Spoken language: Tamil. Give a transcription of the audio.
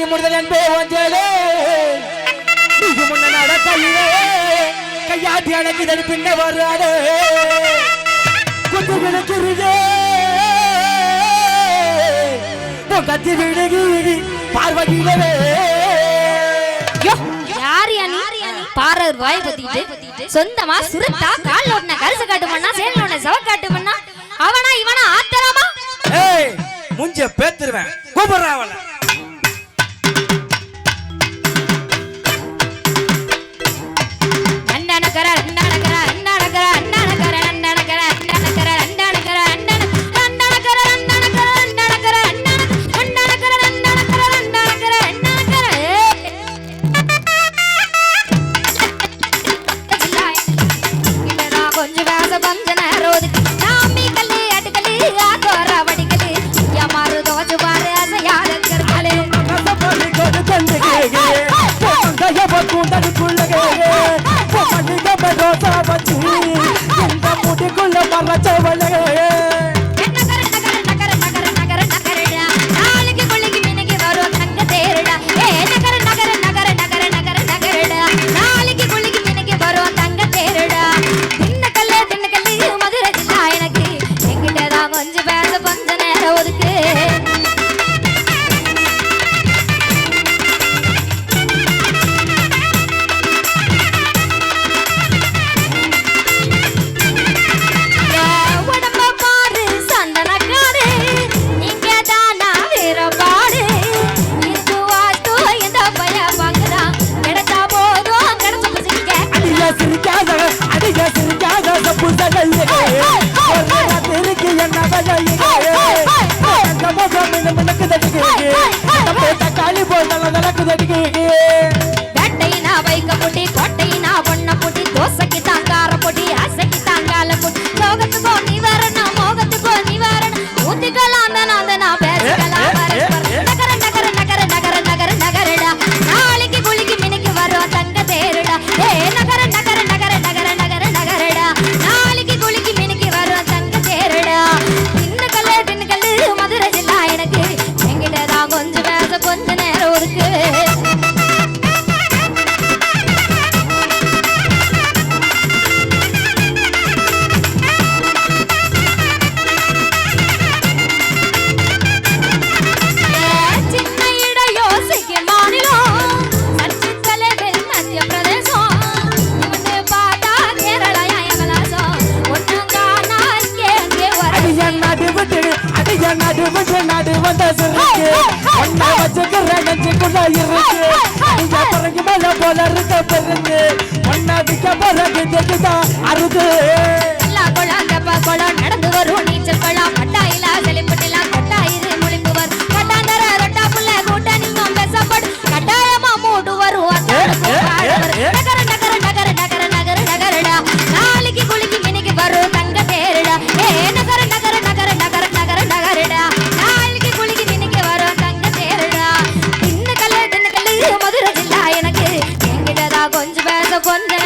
செய்ய முடிதல் என்பே ஒன்றே முன்ன நடக்கையிலே கையாட்டி அடக்குதல் பின்ன வராது. குத்து விழுக்கிறதே கத்தி விழுகி பார்வையிலே பாரர் வாய் பத்திட்டு சொந்தமா சுருட்டா கால் ஓட்டின கரிசு காட்டு பண்ணா சேல் ஓட்டின சவ காட்டு பண்ணா அவனா இவனா ஆத்தராமா? ஏய் முஞ்ச பேத்துருவேன். கூப்பிடுறான் அவனை முட்டிக்குள்ள பறச்சவளே ಕುದಗಿ நிமிஷம் நாடு வந்த சிறுக்கு. ஒன்னா வச்சுக்கிற நெஞ்சுக்குள்ள இருக்கு. நீங்க பிறகு மேல போல இருக்க பெருங்கு ஒன்னா விக்க பிறகு தெரிஞ்சுதான் அருது con